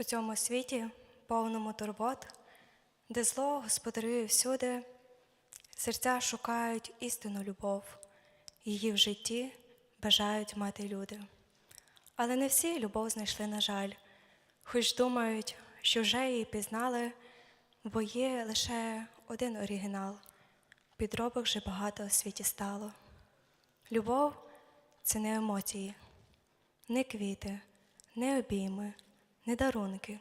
У цьому світі, повному турбот, де зло господарює всюди, серця шукають істинну любов, її в житті бажають мати люди. Але не всі любов знайшли, на жаль, хоч думають, що вже її пізнали, бо є лише один оригінал. Підробок вже багато у світі стало. Любов це не емоції, не квіти, не обійми, не дарунки.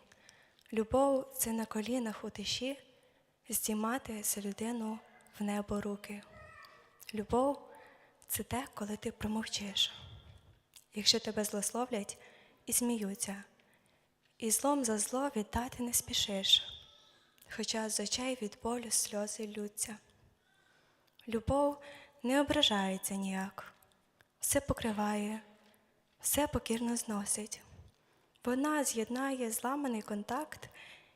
Любов це на колінах у тиші здіймати за людину в небо руки. Любов це те, коли ти промовчиш. Якщо тебе злословлять і сміються, і злом за зло віддати не спішиш, хоча з очей від болю сльози ллються. Любов не ображається ніяк, все покриває, все покірно зносить. Вона з'єднає зламаний контакт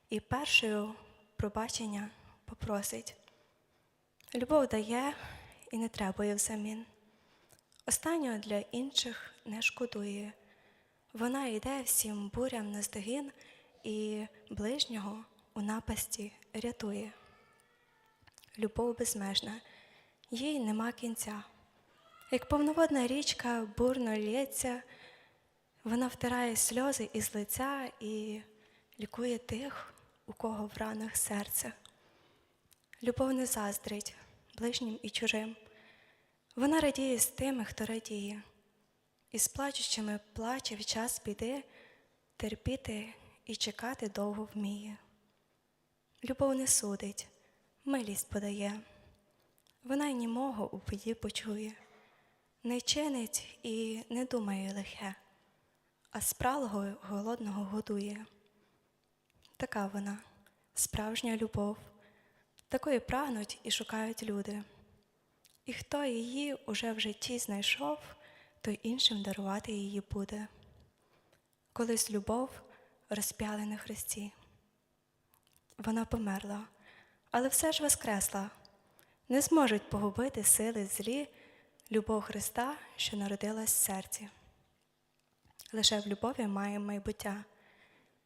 і першою пробачення попросить. Любов дає і не требує взамін. Останнього для інших не шкодує. Вона йде всім бурям на здогін і ближнього у напасті рятує. Любов безмежна, їй нема кінця. Як повноводна річка бурно лється, вона втирає сльози із лиця і лікує тих, у кого в ранах серце. Любов не заздрить ближнім і чужим. Вона радіє з тими, хто радіє, і з плачучими плаче в час біди, терпіти і чекати довго вміє. Любов не судить, милість подає, вона й німого у біді почує, не чинить і не думає лихе, а спралого голодного годує. Така вона, справжня любов, такої прагнуть і шукають люди. І хто її уже в житті знайшов, той іншим дарувати її буде. Колись любов розп'яли на хресті. Вона померла, але все ж воскресла. Не зможуть погубити сили злі любов Христа, що народилась в серці. Лише в любові має майбуття.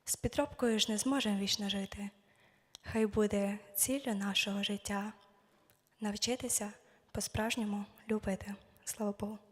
З підробкою ж не зможемо вічно жити. Хай буде ціллю нашого життя навчитися по-справжньому любити. Слава Богу.